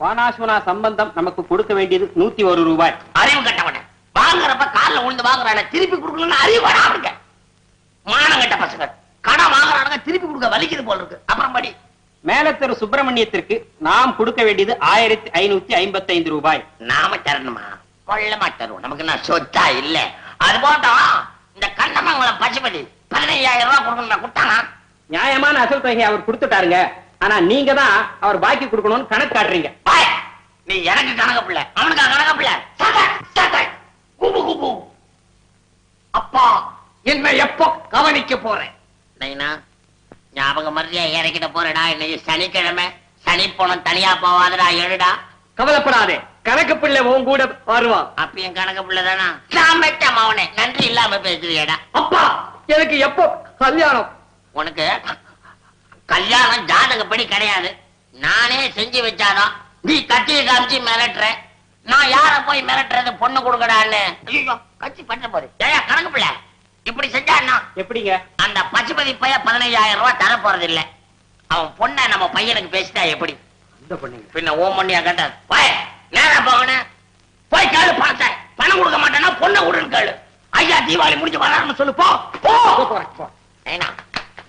பானாசுவனா சம்பந்தம் நமக்கு கொடுக்க வேண்டியது நூத்தி ஒரு ரூபாய். அறிவு கட்டவன. வாங்குறப்ப கால்ல விழுந்து வாங்குறான திருப்பி கொடுக்கணும்னு அறிவு அவனுக்கு. மானம் கட்ட பசங்க. கடன் வாங்குறானுங்க திருப்பி கொடுக்க வலிக்குது போல இருக்கு. அப்புறம் படி. மேலத்தெரு சுப்பிரமணியத்திற்கு நாம் கொடுக்க வேண்டியது ஆயிரத்தி ஐநூத்தி ஐம்பத்தி ஐந்து ரூபாய். நாம தரணுமா? கொள்ளமா தருவோம் நமக்கு நான் சொத்தா இல்ல. அது போட்டோம் இந்த கண்ணமங்கலம் பசுபதி பதினையாயிரம் ரூபாய் கொடுக்கணும் கொடுத்தானா? நியாயமான அசல் தொகையை அவர் கொடுத்துட்டாருங்க. ஆனா நீங்க தான் அவர் பாக்கி கொடுக்கணும்னு கணக்கு காட்டுறீங்க. நீ எனக்கு கணக்கு பிள்ளை. அவனுக்கு கணக்கு பிள்ளை? குபு குபு அப்பா என்ன எப்போ கவனிக்க போறேன்? நைனா ஞாபகம் மரியா இறக்கிட்ட போறடா. இன்னைக்கு சனிக்கிழமை. சனி போனம் தனியா போவாதடா எழுடா கவலைப்படாதே. கணக்கு பிள்ளை உன் கூட வருவான். அப்ப என் கணக்கு பிள்ளை தானா? நான் பெற்ற மவனே. நன்றி இல்லாம பேசுறியடா அப்பா எனக்கு எப்போ கல்யாணம்? உனக்கு கல்யாணம் ஜாதகப்படி கிடையாது. நானே செஞ்சு வச்சாதான். நீ கத்தியை காமிச்சு மிரட்டுற. நான் யார போய் மிரட்டுறது? பொண்ணு கொடுக்கடான்னு. ஐயோ கட்சி பண்ண போது ஏயா கணக்கு பிள்ளை. இப்படி செஞ்சான்னா? எப்படிங்க? அந்த பசுபதி பைய பதினையாயிரம் ரூபாய் தர போறது இல்ல அவன் பொண்ணை நம்ம பையனுக்கு பேசிட்டா எப்படி? பின்ன ஓ மண்ணியா கேட்டார் போய் நேரா போகணும் போய் கேளு பணத்தை பணம் கொடுக்க மாட்டேன்னா பொண்ணை விடுன்னு கேளு. ஐயா தீபாவளி முடிஞ்சு வராருன்னு சொல்லு போ. போ.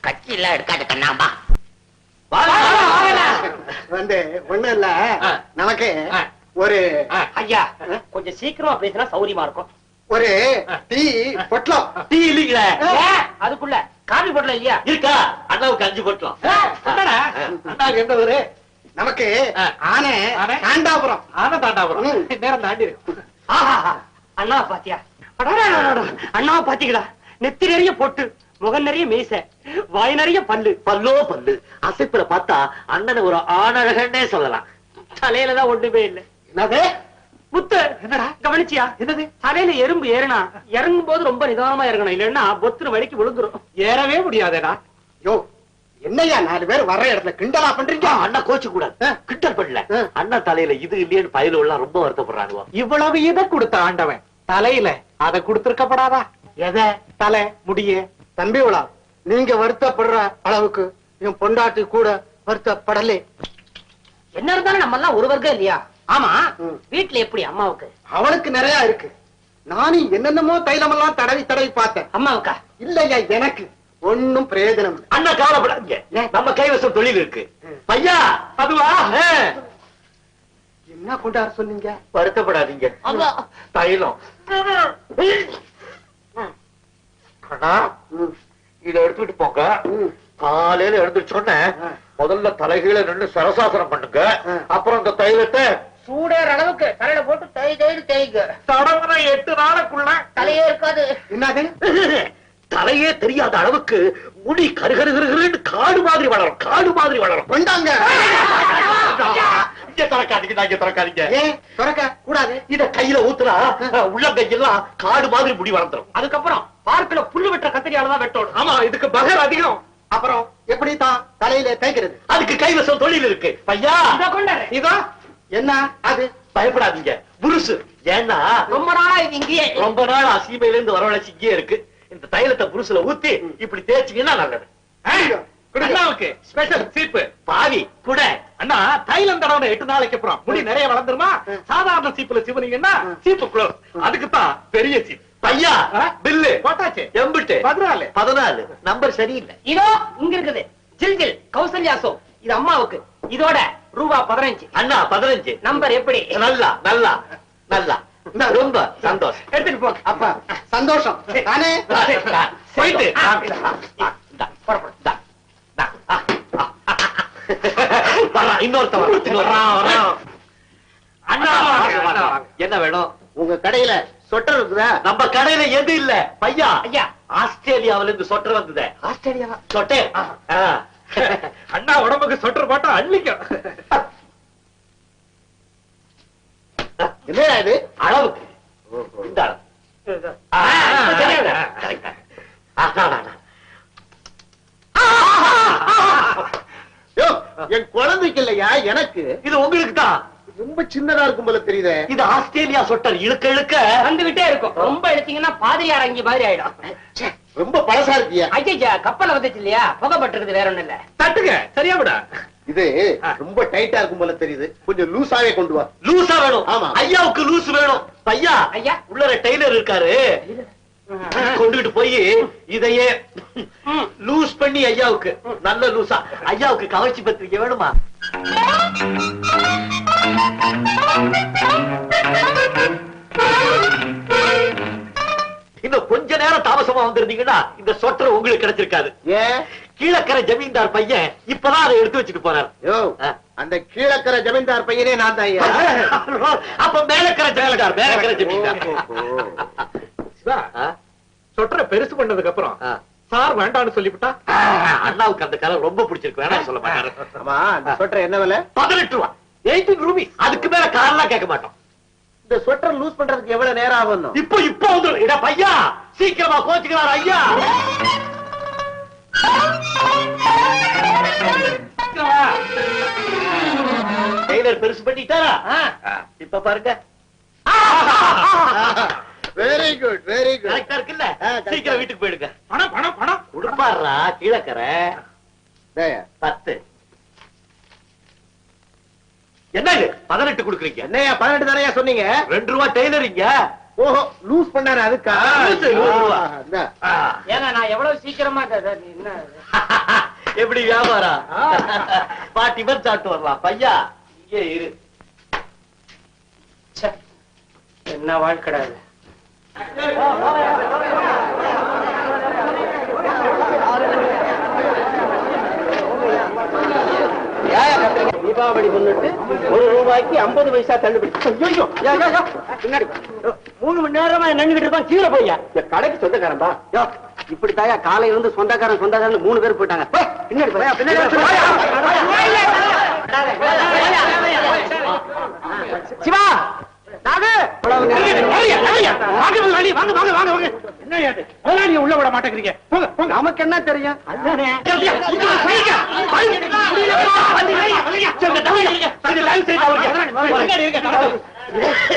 கட்சி எல்லாம் எடுக்காது கண்ணாம்பா. வந்து ஒண்ணும் இல்ல. நமக்கு. ஒரு ஐயா கொஞ்சம் சீக்கிரமா பேசினா சௌரியமா இருக்கும். ஒரு டீ பொட்டலம். டீ இல்லீங்களே? அதுக்குள்ள காபி போடல இல்லையா? இருக்கா? அண்ணாவுக்கு அஞ்சு போட்டோம் அண்ணாக்கு எந்த ஊரு? நமக்கு. ஆனை ஆனை? தாண்டாபுரம். ஆனந்தாண்டாபுரம் ம். நேரம் தாண்டி இருக்கு. அண்ணா பாத்தியா. அண்ணாவை பாத்தீங்களா? நெத்தி நிறைய பொட்டு. முகம் நிறைய மீச வாய் நிறைய பல்லு. பல்லோ பல்லு. அசைப்புல பார்த்தா அண்ணனை ஒரு ஆணழகன்னே சொல்லலாம். தலையில தான் ஒண்ணுமே இல்ல. என்னது? முத்து என்னடா? கவனிச்சியா? என்னது? தலையில எறும்பு ஏறினா இறங்கும் போது ரொம்ப நிதானமா இறங்கணும். இல்லன்னா பொத்துன வழிக்கு விழுந்துரும். ஏறவே முடியாதேடா. யோ என்னய்யா நாலு பேர் வர்ற இடத்துல கிண்டலா பண்றீங்க? அண்ணா கோச்சு கூடாது. கிண்டல் பண்ணல. அண்ணா தலையில இது இல்லையேன்னு பயல எல்லாம் ரொம்ப வருத்தப்படுறாங்க இவ்வளவு இதை கொடுத்த ஆண்டவன்? தலையில அதை கொடுத்திருக்கப்படாதா? எதை? தலை முடிய தம்பி உலா நீங்க வருத்தப்படுற அளவுக்கு என் பொண்டாட்டி கூட வருத்தப்படலே. என்ன இருந்தாலும் நம்ம எல்லாம் ஒரு வர்க்கம் இல்லையா? ஆமா. வீட்டுல எப்படி அம்மாவுக்கு? அவளுக்கு நிறைய இருக்கு. நானும் என்னென்னமோ தைலமெல்லாம் தடவி தடவி பார்த்தேன். அம்மாவுக்கா? இல்லையா எனக்கு? ஒண்ணும் பிரயோஜனம் இல்லை. அண்ணா கவலைப்படாதீங்க? நம்ம கைவசம் தொழில் இருக்கு. பையா அதுவா ஆ. என்ன கொண்டாட சொன்னீங்க? வருத்தப்படாதீங்க. தைலம். அண்ணா இத எடுத்துட்டு போங்க. காலையில எழுந்திரிச்சோன்ன ஆ. முதல்ல தலைகீழ நின்னு சரசாசனம் பண்ணுங்க. அப்புறம் இந்த தைலத்தை சூடேற அளவுக்கு தலையில போட்டு தை தைடு தேய்க்கு தடவன எட்டு நாளுக்குள்ள தலையே இருக்காது. என்னது? தலையே தெரியாத அளவுக்கு முடி கருகருகருன்னு காடு மாதிரி வளரும் காடு மாதிரி வளரும். கொண்டாங்க இங்க திறக்காதீங்க இங்க திறக்காதீங்க. ஏன் திறக்க கூடாது. இத கையில ஊத்துனா உள்ளங்கையெல்லாம் காடு மாதிரி முடி வளர்ந்துரும். அதுக்கப்புறம் பார்க்கல புல்லு வெட்டுற கத்திரியால தான் வெட்டணும். ஆமா இதுக்கு பகர் அதிகம். அப்புறம் எப்படி தான் தலையில தேய்க்கிறது? அதுக்கு கைவசம் தொழில் இருக்கு. பையா இத என்ன? அது? பயப்படாதீங்க. புருசு ஏன்னா ரொம்ப நாளா இது இங்கேயே. ரொம்ப நாள் சீமையில இருந்து வரவழைச்சு இங்கே இருக்கு. இந்த தைலத்தை புருசுல ஊத்தி இப்படி தேய்ச்சிங்கன்னா நல்லது. அண்ணாவுக்கு ஸ்பெஷல் சீப்பு பாவி கூட. அண்ணா தைலம் தடவை எட்டு நாளைக்கு அப்புறம். முடி நிறைய வளர்ந்துருமா? சாதாரண சீப்புல சிவனீங்கன்னா சீப்பு க்ளோஸ் அதுக்கு தான் பெரிய சீப் பையா? பில்லு. போட்டாச்சு. எம்பிட்டு. பதினாலு. பதினாலு. நம்பர் சரியில்லை. இதோ இங்க இருக்குது ஜில் ஜில் கௌசல்யா சோ இது அம்மாவுக்கு. இதோட ரூபா பதினஞ்சு. அண்ணா பதினஞ்சு. நம்பர் எப்படி? நல்லா நல்லா நல்லா. ரொம்ப சந்தோஷம். எடுத்துட்டு போங்க. அப்ப சந்தோஷம். தானே போயிட்டு. வாங்க. என்ன வேணும்? உங்க கடையில சொட்டர் இருக்குதா நம்ம கடையில எது இல்ல? பையா? ஐயா. ஆஸ்திரேலியாவில இருந்து சொட்டர் வந்தது. ஆஸ்திரேலியாவா? சொட்டே. அண்ணா உடம்புக்கு சொட்டர் போட்டா அள்ளிக்கும். என்னடா இது? அளவுக்கு. இந்த அளவு. என் குழந்தைக்கு இல்லையா? எனக்கு. இது உங்களுக்கு தான் ரொம்ப சின்னதா இருக்கும் போல தெரியுதே. இது ஆஸ்திரேலியா சொட்டர் இழுக்க இழுக்க வந்துகிட்டே இருக்கும். ரொம்ப எடுத்தீங்கன்னா பாதிரியார் அங்கி மாதிரி ஆயிடும். ரொம்ப பழசா இருக்கியா. ஐயா கப்பல்ல வந்துச்சு இல்லையா? புகை பட்டிருக்குது வேற ஒண்ணும் இல்ல. தட்டுங்க சரியா விட இது ரொம்ப டைட்டா இருக்கும் போல தெரியுது. கொஞ்சம் லூசாவே கொண்டு வா. லூசா வேணும். ஆமா. ஐயாவுக்கு லூஸ் வேணும். ஐயா ஐயா. உள்ளர டெய்லர் இருக்காரு. கொண்டுகிட்டு போய் இதையே லூஸ் பண்ணி ஐயாவுக்கு. நல்ல லூசா ஐயாவுக்கு கவர்ச்சி பத்திரிக்கை வேணுமா? இன்னும் கொஞ்ச நேரம் தாமசமா வந்திருந்தீங்கன்னா இந்த சொட்டர் உங்களுக்கு கிடைச்சிருக்காது. கீழக்கரை ஜமீன்தார் பையன் இப்பதான் அதை எடுத்து வச்சுட்டு போனார். அந்த கீழக்கரை ஜமீன்தார் பையனே நான் தான் அப்ப மேலக்கரை ஜமீன்தார் மேலக்கரை ஜமீன்தார்? சொட்டரை பெருசு பண்ணதுக்கு அப்புறம். சார் வேண்டாம்னு சொல்லிவிட்டா? அண்ணாவுக்கு அந்த கலர் ரொம்ப பிடிச்சிருக்கு வேணாம் சொல்ல மாட்டாரு. ஆமா அந்த ஸ்வெட்டர் என்ன விலை? பதினெட்டு ரூபா. எயிட்டீன் ரூபீஸ் அதுக்கு மேல காரெல்லாம் கேட்க மாட்டோம். இந்த ஸ்வெட்டர் லூஸ் பண்றதுக்கு எவ்வளவு நேரம் ஆகும் இப்போ இப்போ வந்துடும் இட பையா சீக்கிரமா கோச்சுக்கிறார் ஐயா. டெய்லர் பெருசு பண்ணிட்டாரா? இப்ப பாருங்க. வெரி குட் வெரி குட் கரெக்டா இருக்குல்ல. சீக்கிரம் வீட்டுக்கு போயிடுங்க. பணம் பணம் பணம். கொடுப்பாடுறா கீழக்கரை. பத்து. என்ன இது பதினெட்டு கொடுக்குறீங்க. என்னையா பதினெட்டு தானே சொன்னீங்க? ரெண்டு ரூபா டெய்லரிங்க. ஓஹோ லூஸ் பண்ணாரு அதுக்கா. ஏங்க நான் எவ்வளவு சீக்கிரமா எப்படி வியாபாரம்? பாட்டி பேர் சாப்பிட்டு வரலாம். பையா? இங்கே இரு. ச்சே, என்ன வாழ்க்கடா தீபாவளி முன்னிட்டு ஒரு ரூபாய்க்கு ஐம்பது பைசா தள்ளுபடி பின்னாடி. மூணு மணி நேரமா இருப்பான் கீழே போய்யா கடைக்கு சொந்தக்காரன்பா இப்படி தாயா காலையில இருந்து சொந்தக்காரன் சொந்தக்காரன் மூணு பேர் போயிட்டாங்க பின்னாடி போயா நாகு உள்ள விட மாட்டேங்கிறீங்க போங்க போங்க நமக்கு என்ன தெரியும்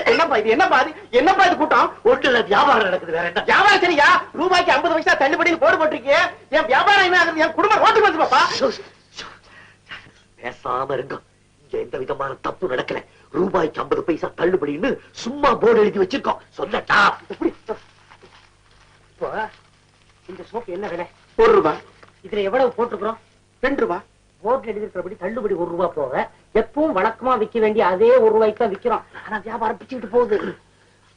என்னப்பா இது என்னப்பா இது என்னப்பா இது கூட்டம் ஒட்டுல வியாபாரம் நடக்குது வேற என்ன வியாபாரம் சரியா ரூபாய்க்கு ஐம்பது பைசா தள்ளுபடின்னு போடு போட்டிருக்கீங்க என் வியாபாரம் என்ன ஆகுது என் குடும்பம் ரோட்டுக்கு வந்து பாப்பா பேசாம இருங்க இங்க எந்த விதமான தப்பு நடக்கல ரூபாய்க்கு ஐம்பது பைசா தள்ளுபடின்னு சும்மா போர்டு எழுதி வச்சிருக்கோம் சொல்லட்டா இப்போ இந்த சோப்பு என்ன விலை? ஒரு ரூபாய் இதுல எவ்வளவு போட்டிருக்கிறோம்? ரெண்டு ரூபாய் போர்ட்ல எழுதிருக்கிறபடி தள்ளுபடி ஒரு ரூபா போக எப்பவும் வழக்கமா விக்க வேண்டிய அதே ஒரு ரூபாய்க்கு தான் விக்கிறோம் ஆனா வியாபாரம் பிச்சுக்கிட்டு போகுது.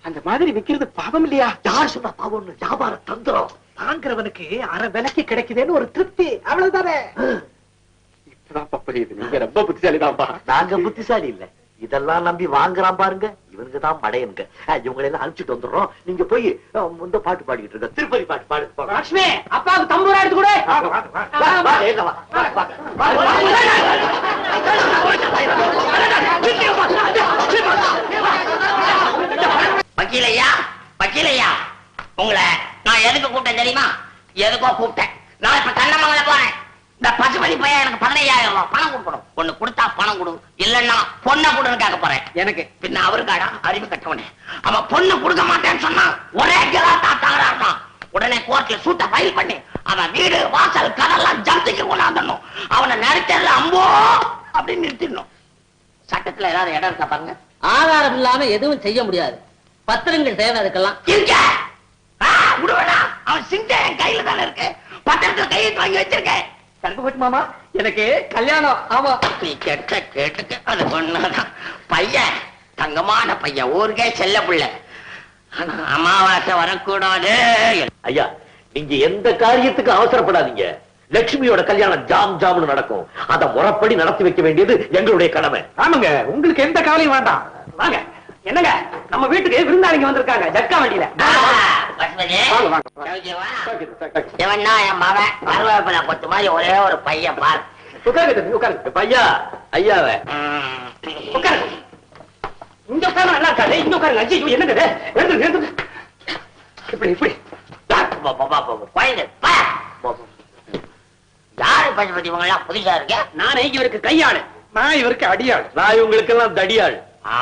அந்த மாதிரி விக்கிறது பாவம் இல்லையா? யார் சொன்னா பாவம் வியாபார தந்திரம். வாங்குறவனுக்கு அரை விலைக்கு கிடைக்குதுன்னு ஒரு திருப்தி. அவ்வளவுதானே? இப்பதான் புரியுது. நீங்க ரொம்ப புத்திசாலிதான்ப்பா. நாங்க புத்திசாலி இல்ல. இதெல்லாம் நம்பி வாங்குறான் பாருங்க. இவனுக்கு தான் மடையனுங்க இவங்களை எல்லாம் அனுப்பிச்சுட்டு வந்துடுறோம். நீங்க போய் இந்த பாட்டு பாடிக்கிட்டு இருக்க திருப்பதி பாட்டு பாடு. லட்சுமி அப்பாவுக்கு தம்பூரா எடுத்து கூட. வக்கீலையா? வக்கீலையா? உங்களை நான் எதுக்கு கூப்பிட்டேன் தெரியுமா? எதுக்கோ கூப்பிட்டேன். நான் இப்ப கண்ணமங்கல போறேன். இந்த பசுபதி பையன் எனக்கு பதினையாயிரம் ரூபாய் பணம் கொடுக்கணும். ஒண்ணு கொடுத்தா பணம் கொடு. இல்லன்னா பொண்ணை கொடுன்னு கேட்க போறேன். எனக்கு. பின்ன அவருக்காடா அறிவு கட்டவனே. அவன் பொண்ணு கொடுக்க மாட்டேன்னு சொன்னா ஒரே கிராத்தா தகராட்டான் உடனே கோர்ட்ல சூட்ட ஃபைல் பண்ணி அவன் வீடு வாசல் கதெல்லாம் ஜப்திக்கு கொண்டாந்துடணும். அவனை நடுத்தல அம்போ அப்படின்னு நிறுத்திடணும். சட்டத்துல ஏதாவது இடம் இருக்கா பாருங்க. ஆதாரம் இல்லாம எதுவும் செய்ய முடியாது. பத்திரங்கள் தேவை அதுக்கெல்லாம் இருக்க ஆ, விடுவேனா அவன் சிங்க என் கையில தானே இருக்கு. பத்திரத்துல கையெழுத்து வாங்கி வச்சிருக்கேன். கருப்பு மாமா? எனக்கு கல்யாணம். ஆமா. நீ கெட்ட கேட்டுக்க அது ஒண்ணுதான் பையன் தங்கமான பையன். ஊருக்கே செல்ல பிள்ளை. ஆனா அமாவாசை வரக்கூடாது. ஐயா நீங்க எந்த காரியத்துக்கு அவசரப்படாதீங்க. லட்சுமியோட கல்யாணம் ஜாம் ஜாம்னு நடக்கும். அத முறைப்படி நடத்தி வைக்க வேண்டியது எங்களுடைய கடமை. ஆமாங்க. உங்களுக்கு எந்த கவலையும் வேண்டாம். வாங்க. என்னங்க? நம்ம வீட்டுக்கு விருந்தாளிங்க வந்திருக்காங்க. ஜட்கா வண்டியில. ஆ, பசுபதி, வாங்க, வாங்க, வாங்க. சௌக்கியமா? இவன் தான் என் மகன் கருவேப்பிலை கொத்து மாதிரி ஒரே ஒரு பையன் பார். உட்காருங்க உட்காருங்க. ஐயா ஐயாவ. உட்காருங்க. இங்க உட்காரு நல்லா இருக்காது. இங்க உட்காருங்க. ஐயோ என்னங்க இது? எழுந்துருங்க எழுந்துருங்க. இப்படி இப்படி. யாரு பசுபதி? இவங்க எல்லாம் புதுசா இருக்க? நானே இவருக்கு கையாளு. நான் இவருக்கு அடியாள். நான் இவங்களுக்கெல்லாம் தடியாள். ஆ,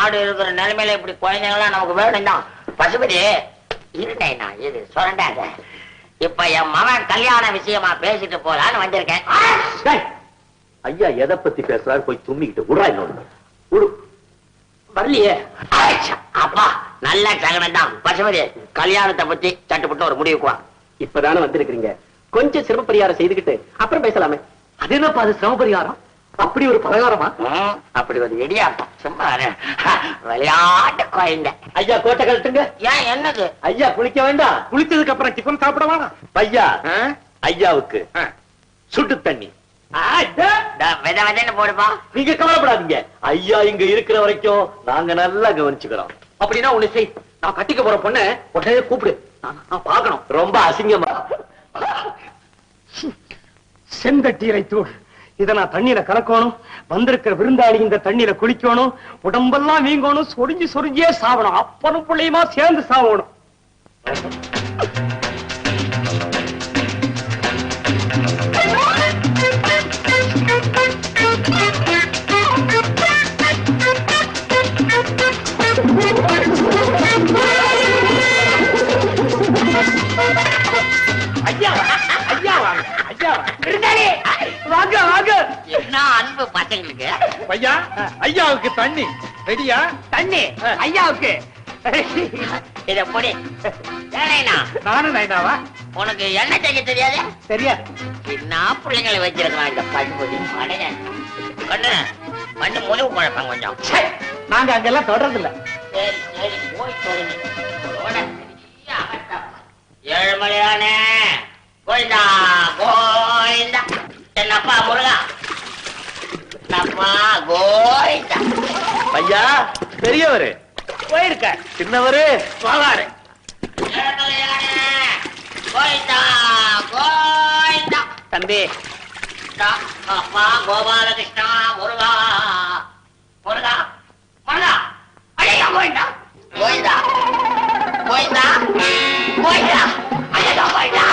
நாடு இருக்கிற நிலைமையில இப்படி குழந்தைங்களாம் நமக்கு வேணும் தான் பசுபதி இருந்தேன் நான் இது சொல்றாங்க இப்ப என் மகன் கல்யாண விஷயமா பேசிட்டு போலான்னு வந்திருக்கேன். ஐயா எதை பத்தி பேசுறாரு? போய் தும்மிக்கிட்டு இன்னொன்னு விடு. வரலையே. ஆயிடுச்சு. அப்பா நல்ல சகனம் தான். பசுமதி கல்யாணத்தை பத்தி சட்டுப்பட்டு ஒரு முடிவுக்கு வா. இப்பதானே வந்திருக்கிறீங்க. கொஞ்சம் சிரம பரிகாரம் செய்துக்கிட்டு அப்புறம் பேசலாமே. அது என்னப்பா அது சிரம பரிகாரம் அப்படி ஒரு பலகாரமா? அப்படி ஒரு இடியாப்பம் சும்மா. விளையாட்டு குழந்தை ஐயா கோட்டை கழட்டுங்க. ஏன் என்னது? ஐயா குளிக்க வேண்டாம். குளிச்சதுக்கு அப்புறம் டிஃபன் சாப்பிட வேணாம். ஐயா? ஐயாவுக்கு. சுட்டு தண்ணி. போடுப்பா. நீங்க கவலைப்படாதீங்க. ஐயா இங்க இருக்கிற வரைக்கும் நாங்க நல்லா கவனிச்சுக்கிறோம். அப்படின்னா ஒண்ணு செய். நான் கட்டிக்க போற பொண்ணு உடனே கூப்பிடு. பார்க்கணும். ரொம்ப அசிங்கமா. செந்தட்டீரை தூள். இதை நான் தண்ணீர கலக்கணும் வந்திருக்கிற விருந்தாளி இந்த தண்ணீரை குளிக்கணும் உடம்பெல்லாம் வீங்கணும் சொரிஞ்சு சொரிஞ்சே சாவணும். அப்பனும் பிள்ளையுமா சேர்ந்து சாவணும். ஐயா பசங்களுக்கு ஐயா ஐயாவுக்கு தண்ணி. ரெடியா? தண்ணி? ஐயாவுக்கு? இத பொடி. நானும் நைனாவா? உனக்கு என்ன செய்ய தெரியாது? சரியா என்ன பிள்ளைங்களை வச்சிருக்கான் இந்த பண்புதி அடைய கண்ணு மண்ணு முழுவு குழப்பம் கொஞ்சம். நாங்க அங்கெல்லாம் தொடர்றது இல்ல சரி சரி போய் பெரிய அகட்டம். ஏழுமலையானே. கோயிந்தா கோயிந்தா என்னப்பா முருகா? ஐயா பெரியவரு. போயிருக்க. சின்னவரு. கோயிந்தா தம்பி. அப்பா கோபாலகிருஷ்ணா முருகா. முருகா முருகா. அடையா கோயிந்தா கோயிந்தா கோயிந்தா கோயிந்தா அடையா கோயிந்தா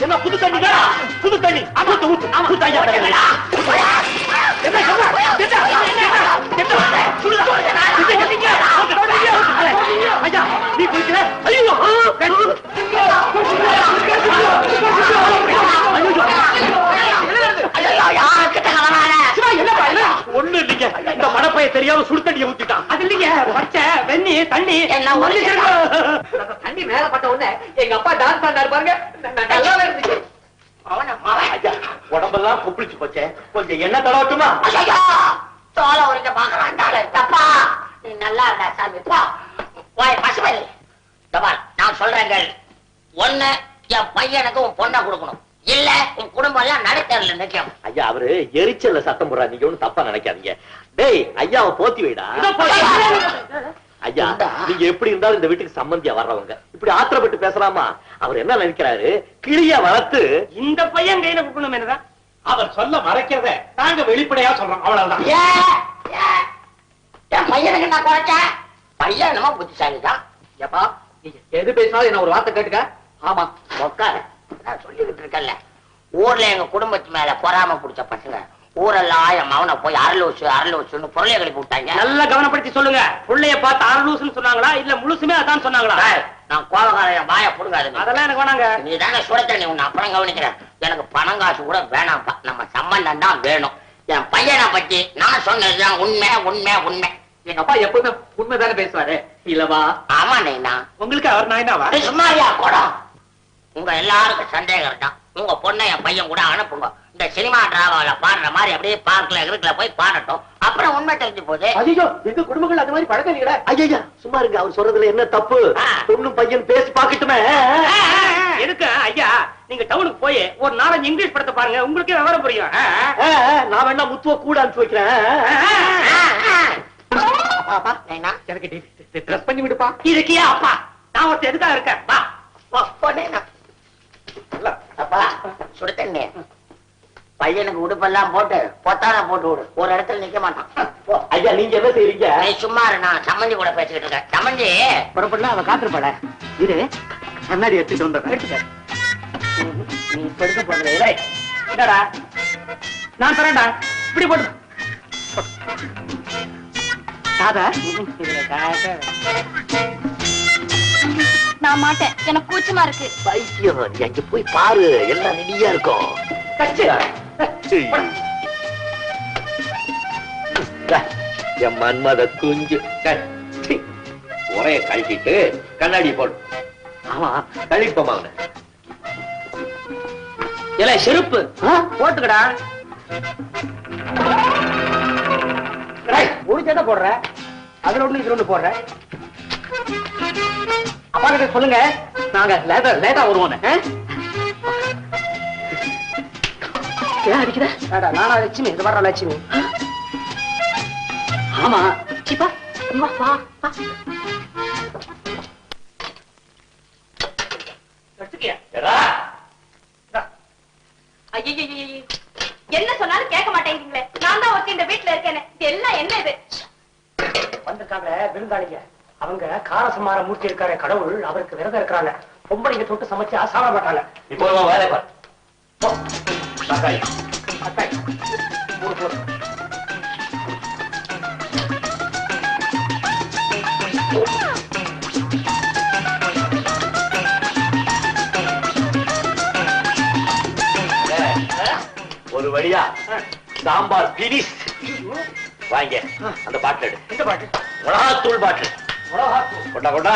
என்ன புது தண்ணி புது தண்ணி ஊத்து, ஊத்து, ஊத்து, ஐயா. தெரியாம சுடு தண்ணியை ஊத்திட்டான். அது இல்லைங்க. பச்சை வெண்ணி தண்ணி. என்ன ஒரு தண்ணி மேல பட்ட உடனே எங்க அப்பா டான்ஸ் ஆடினாரு பாருங்க. நல்லாவே இருந்துச்சு. உடம்பெல்லாம் குப்பிளிச்சு போச்சே. கொஞ்சம் எண்ணெய் தடவட்டுமா தோலை உரிக்க பார்க்கறான்டாளே. தப்பா. நீ நல்லா இருந்தா சாமி போ. வாய் பார், நான் சொல்றேங்க ஒண்ணு என் பையனுக்கு உன் பொண்ணை கொடுக்கணும். இல்ல உன் குடும்பம் எல்லாம் நடுத்தரில் நிற்கும் ஐயா அவரு எரிச்சல்ல சத்தம் போடுறா நீங்க ஒண்ணும் தப்பா நினைக்காதீங்க. டேய் ஐயாவை போத்தி வைடா. ஐயா? நீங்க எப்படி இருந்தாலும் இந்த வீட்டுக்கு சம்பந்தியா வர்றவங்க. இப்படி ஆத்திரப்பட்டு பேசலாமா? அவர் என்ன நினைக்கிறாரு? கிளிய வளர்த்து இந்த பையன் கையில கொடுக்கணும் என்னதான் அவர் சொல்ல மறைக்கிறத நாங்க வெளிப்படையா சொல்றோம். அவ்வளவுதான். என் பையனுக்கு நான் குறைச்சேன் பையன் என்னமோ புத்திசாலி தான் ஏப்பா நீங்க எது பேசினாலும் என்ன ஒரு வார்த்தை கேட்டுக்க? ஆமா உட்காரு. நான் சொல்லிக்கிட்டு இருக்கேன்ல. ஊர்ல எங்க குடும்பத்து மேல பொறாம பிடிச்ச பசங்க ஊரெல்லாம் என் மவனை போய் அரலூசு அரலூசுன்னு பொருளைய கழிப்பு விட்டாங்க. நல்லா கவனப்படுத்தி சொல்லுங்க. புள்ளைய பார்த்து அரலூசுன்னு சொன்னாங்களா இல்ல முழுசுமே அதான் சொன்னாங்களா? நான் கோபக்காரன் வாயை புடுங்காது அதெல்லாம் எனக்கு வேணாங்க. நீ தானே சுட தண்ணி உன்னை அப்புறம் கவனிக்கிறேன் எனக்கு பணம் காசு கூட வேணாம்ப்பா. நம்ம சம்பந்தம் தான் வேணும். என் பையனை பத்தி நான் சொன்னதுதான் உண்மை உண்மை உண்மை. எங்க அப்பா எப்பவுமே உண்மைதானே பேசுவாரு? இல்லவா? ஆமா நைனா. உங்களுக்கு அவர் நாயினாவா? சும்மாரியா கூட உங்க எல்லாருக்கும் சந்தேகம் இருந்தான் உங்க பொண்ணை என் பையன் கூட அனுப்புங்க. இந்த சினிமா டிராமாவில பாடுற மாதிரி அப்படியே பார்க்கல இருக்குல போய் பாடட்டும். அப்புறம் உண்மை தெரிஞ்சு போகுது. ஐயோ எங்க குடும்பங்கள் அது மாதிரி பழக்கம் இல்லையா ஐயா சும்மா இருங்க. அவர் சொல்றதுல என்ன தப்பு? ஆ. பொண்ணும் பையன் பேசி பாக்கட்டுமே எதுக்கு ஐயா? நீங்க டவுனுக்கு போய் ஒரு நாலஞ்சு இங்கிலீஷ் படத்தை பாருங்க. உங்களுக்கே விவரம் புரியும். நான் வேணா முத்துவ கூட அனுப்பிச்சு வைக்கிறேன். எனக்கு ட்ரெஸ் பண்ணி விடுப்பா. இருக்கியா அப்பா? நான் ஒருத்தர் எதுக்காக இருக்கேன்? வா. போ, போ நைனா. அப்பா சுடு தண்ணி பையனுக்கு உடுப்பெல்லாம் போட்டு பொத்தான போட்டு விடு. ஒரு இடத்துல நிக்க மாட்டான். ஐயா நீங்க என்ன செய்றீங்க? நீ சும்மா நான் சம்மந்தி கூட பேசிக்கிட்டு இருக்கேன். சம்மந்தி! புறப்படல அவ காத்திருப்பாள. இரு. கண்ணாடி எடுத்துட்டு எடுத்துக்க. நீ என்னடா? நான் தரேன்டா. இப்படி போட்டு காதா இதுல காசை. நான் மாட்டேன். எனக்கு கூச்சமா இருக்கு. பைத்தியம் நீ அங்க போய் பாரு. எல்லாம் நிதியா இருக்கும். என் மன்மத குஞ்சு. உரைய கழட்டிட்டு கண்ணாடி போடு. ஆமா கழிப்போமா இல்ல செருப்பு. போட்டுக்கடா. ஒரு ஜடை போடுற. அதுல ஒண்ணு இதுல ஒண்ணு போடுற. அப்பா கிட்ட சொல்லுங்க. நாங்க லேட்டா லேட்டா வருவோம் ஏன் அடிக்கிற? நானா லட்சுமி? இது லட்சுமி. ஆமா. சிப்பா வா வா வா எடுத்துக்கியா எடா, ஐயையையையே. என்ன சொன்னாலும் கேட்க மாட்டேங்கிறீங்களே நான் தான் ஒருத்தி இந்த வீட்டுல இருக்கேனே இது எல்லாம் என்ன இது வந்திருக்காங்க விருந்தாளிங்க அவங்க காரசமார மூர்த்தி இருக்காரு கடவுள் அவருக்கு விரதம் இருக்கிறாங்க. பொம்பளைங்க தொட்டு சமைச்சு சாப்பிட மாட்டாங்க. நீ போய் வேலையை பாரு. போ. தக்காளி. அத்தை, மூணு போடு. ஒரு வழியா சாம்பார் பிரிஸ். வாங்க அந்த பாட்டில் எடு. இந்த பாட்டு மிளகாத்தூள் பாட்டில். மிளகாத்தூள். கொண்டா கொண்டா.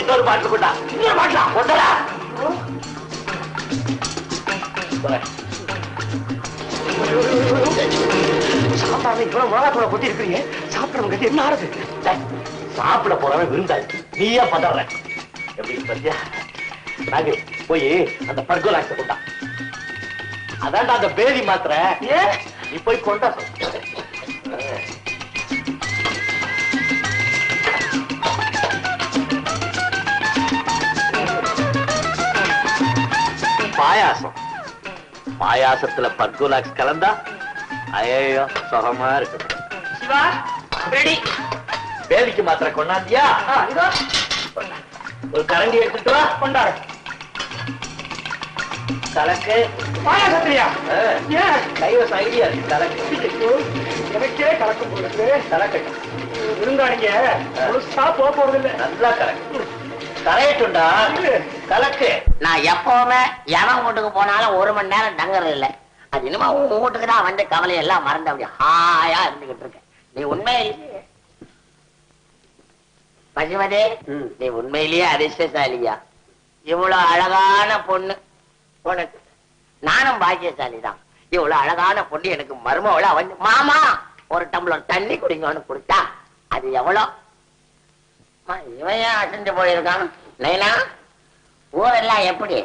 இன்னொரு பாட்டில் கொண்டா. இன்னொரு பாட்டிலா கொண்டா. சாம்பார்ல இவ்வளவு மிளகாத்தூளை கொட்டி இருக்கிறீங்க சாப்பிடுறவங்க என்ன ஆறுது சாப்பிட போறவன் விருந்தாள். நீயா பதற எப்படி பத்தியா? நாகு போய் அந்த பர்கோலாக்ஸ கொண்டா. அதான்டா அந்த பேதி மாத்திரை. நீ போய் கொண்டா. பாயாசம். பாயாசத்துல பர்கோலாக்ஸ் கலந்தா ஐயோ சுகமா இருக்கு சிவா ரெடி. பேதிக்கு மாத்திரை கொண்டாந்தியா? ஒரு கரண்டி எடுத்துட்டு வா. கொண்டாடு. கலக்கு பாயாசத்திரியா ஆ, ஏன் கைவச ஐடியா எனக்கே கலக்கம் போடுறது கலக்கட்டும் விருந்தாளிங்க முழுசா போக போறது இல்ல நல்லா கலக்கு. கரையட்டும்டா கலக்கு. நான் எப்பவுமே எவன் வீட்டுக்கு போனாலும் ஒரு மணி நேரம் தங்குறது இல்ல அது என்னமோ உன் வீட்டுக்கு தான் வந்து கவலை எல்லாம் மறந்து அப்படி ஹாயா இருந்துகிட்டு இருக்கேன். நீ உண்மையிலேயே பசுமதி. நீ உண்மையிலேயே அதிர்ஷ்டசாலியா? இவ்வளவு அழகான பொண்ணு. உனக்கு நானும் பாக்கியசாலி தான் இவ்வளவு அழகான பொண்ணு எனக்கு மருமவள வந்து மாமா ஒரு டம்ளர் தண்ணி குடிங்கன்னு கொடுத்தா அது எவ்வளவு அம்மா, இவன் ஏன் அசந்து போயிருக்கான்? நைனா ஊரெல்லாம் எப்படி?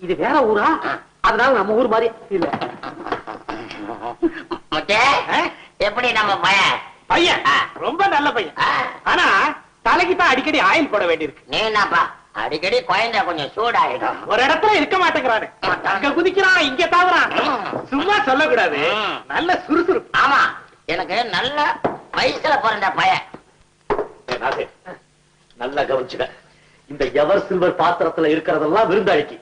இது வேற ஊரா. அதனால நம்ம ஊர் மாதிரி இல்ல. எப்படி நம்ம பையன்? பையன். ரொம்ப நல்ல பையன். ஆனா தலைக்கு தான் அடிக்கடி ஆயில் போட வேண்டியிருக்கு. நீ என்னப்பா அடிக்கடி குழந்தை கொஞ்சம் சூடாயிடும். ஒரு இடத்துல இருக்க மாட்டேங்கிறாரு. அங்க குதிக்கிறான் இங்க தாவுறான் சும்மா சொல்லக்கூடாது. நல்ல சுறுசுறுப்பு. ஆமா எனக்கு நல்ல வயசுல பிறந்த பையன். நல்லா கவனிச்சுக்க. இந்த எவர் சில்வர் பாத்திரத்துல இருக்கிறதெல்லாம் விருந்தாளிக்கு.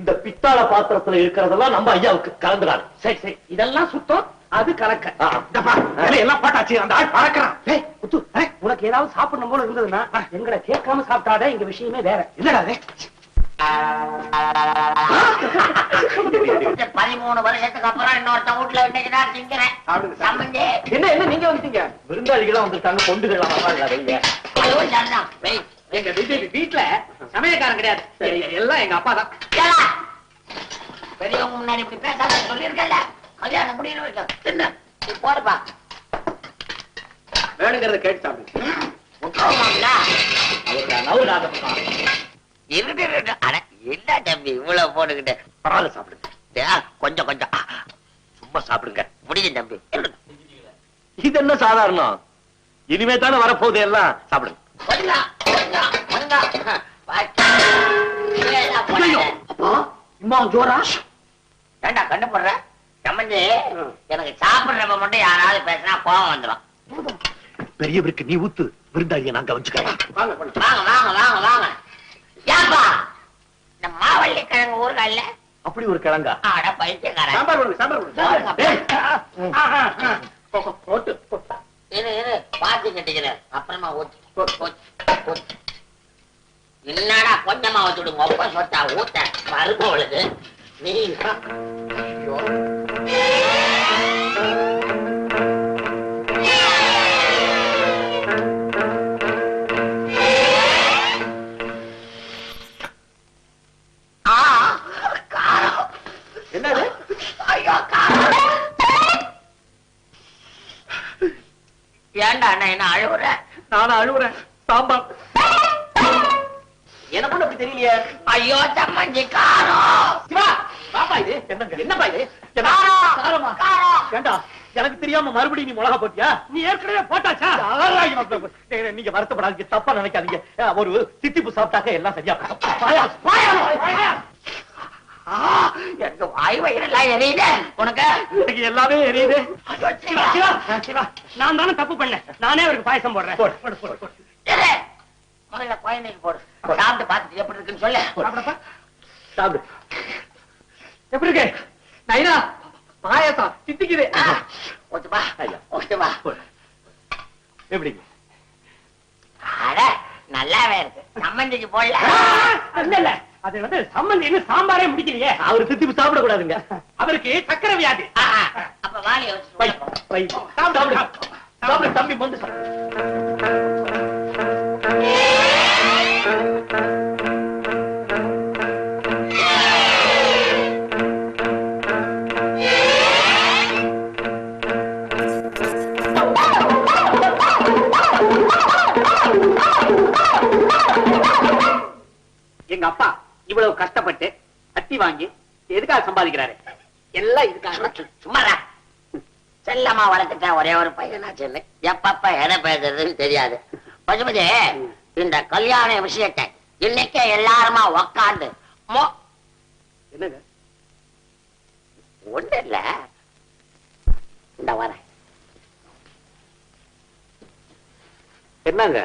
இந்த பித்தாள பாத்திரத்துல இருக்கிறதெல்லாம் நம்ம ஐயாவுக்கு கலந்துடாது. சரி சரி இதெல்லாம் சுத்தம். அது கலக்க. எல்லாம் போட்டாச்சு அந்த ஆள் பறக்கிறான். முத்து, உனக்கு ஏதாவது சாப்பிடணும் போல இருந்ததுன்னா எங்களை கேட்காம சாப்பிட்டாதே எங்க விஷயமே வேற. இல்லடா பதிமூணு வருஷத்துக்கு அப்புறம் இன்னொருத்த வீட்டுல இன்னைக்கு தான் திங்கிறேன் என்ன என்ன நீங்க வந்துட்டீங்க? விருந்தாளிகளாம் வந்துட்டாங்க கொண்டுகள் வைங்க அதுவும் சரிதான் வெய். எங்க வீட்டு வீட்டுல சமயக்காரன் கிடையாது. எல்லாம் எங்க அப்பா தான். பெரியவங்க முன்னாடி இப்படி பேசாத சொல்லியிருக்கல கல்யாணம் முடியல வைக்க தின்னு. நீ போடுப்பா வேணுங்கிறத கேட்டு சாப்பிடுங்க இல்ல தம்பி இவ்வளவு போட்டுக்கிட்டு. பரவாயில்ல சாப்பிடுங்க கொஞ்சம் கொஞ்சம். சும்மா சாப்பிடுங்க. முடியும் தம்பி. இது என்ன சாதாரணம்? இனிமே தானே வரப்போகுது எல்லாம். சாப்பிடுங்க இம்மா ஜோரா? ஏண்டா கண்டுபிடுற சம்மந்தி எனக்கு சாப்பிடுறப்ப மட்டும் யாராவது பேசினா கோவம் வந்துடும் பெரியவருக்கு நீ ஊத்து விருந்தாளியை நான் கவனிச்சுக்கிறேன். வாங்க வாங்க வாங்க வாங்க ஏப்பா இந்த மாவள்ளி கிழங்கு அப்படி ஒரு கிழங்கா? ஆட பைத்தியக்காரன். சாம்பார் பண்ணுங்க சாம்பார் பண்ணுங்க போட்டு இரு இரு பாத்தி கட்டிக்கிறேன். அப்புறமா ஊத்தி. என்னடா கொஞ்சமா ஊத்திடுங்க ஒப்ப சொத்தா ஊத்த. மருமவளுக்கு நீ ஏன்டா அண்ணா என்ன அழுகுற நானும் அழுவுறேன். சாம்பார். எனக்கு அப்படி தெரியலையே? ஐயோ சம்மஞ்சி காரம் சிவா பாப்பா இது. என்னங்க? என்னப்பா இது? காரம்? ஏண்டா எனக்கு தெரியாம மறுபடியும் நீ மிளகா போட்டியா? நீ ஏற்கனவே போட்டாச்சா? நீங்க வருத்தப்படாதீங்க தப்பா நினைக்காதீங்க. ஒரு சித்திப்பு சாப்பிட்டாக்க எல்லாம் சரியா எனக்கு வாய் வயிறெல்லாம் எரியுது. உனக்கு? எனக்கு எல்லாமே எரியுது. நான் தானே தப்பு பண்ணேன். நானே அவருக்கு பாயசம் போடுறேன். முதல்ல குழந்தைக்கு போடு. சாப்பிட்டு பார்த்துட்டு எப்படி இருக்குன்னு சொல்லு. சாப்பிடு. எப்படி இருக்கு? நைனா பாயசம் சித்திக்குது. ஊத்துப்பா ஊத்துப்பா எப்படிங்க அட நல்லாவே இருக்கு. சம்மந்திக்கு போடல. இல்ல. அது வந்து சம்மந்தி இன்னும் சாம்பாரே முடிக்கலையே அவர் சித்திப்பு சாப்பிட கூடாதுங்க அவருக்கு சக்கரை வியாதி. அப்ப. சாப்பிடு, சாப்பிடு. தம்பி வந்து. எங்க அப்பா இவ்வளவு கஷ்டப்பட்டு அட்டி வாங்கி எதுக்காக சம்பாதிக்கிறாரு? எல்லாம் இதுக்காக. சு- சும்மாடா. செல்லமா வளர்த்துட்டேன் ஒரே ஒரு பையனாச்சுன்னு எப்பப்ப எதை பேசுறதுன்னு தெரியாது. பசுபதி இந்த கல்யாண விஷயத்தை இன்னைக்கே எல்லாருமா உக்காந்து மோ என்னங்க ஒண்ணு இல்ல. இந்த வரேன் என்னங்க?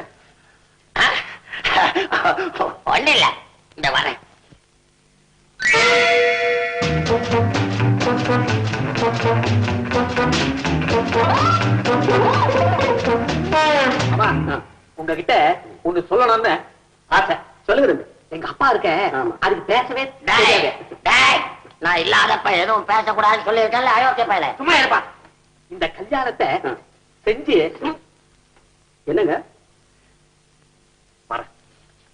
ஒண்ணு இல்ல. இந்த வரேன் உங்ககிட்ட ஒண்ணு சொல்லணும்னு ஆசை. சொல்லுங்க எங்க அப்பா இருக்க அதுக்கு பேசவே நான் இல்லாதப்ப எதுவும் பேசக்கூடாதுன்னு சொல்லியிருக்கேன்ல அயோக்கிய பையல சும்மா இருப்பா. இந்த கல்யாணத்தை செஞ்சு என்னங்க?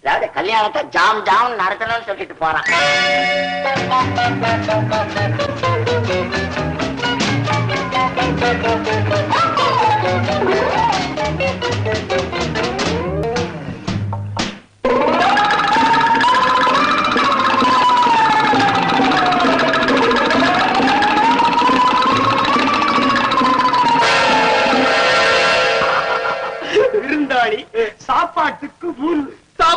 அதாவது கல்யாணத்தை ஜாம் ஜாம் நடத்தணும்னு சொல்லிட்டு போறான். விருந்தாளி சாப்பாட்டுக்கு முன்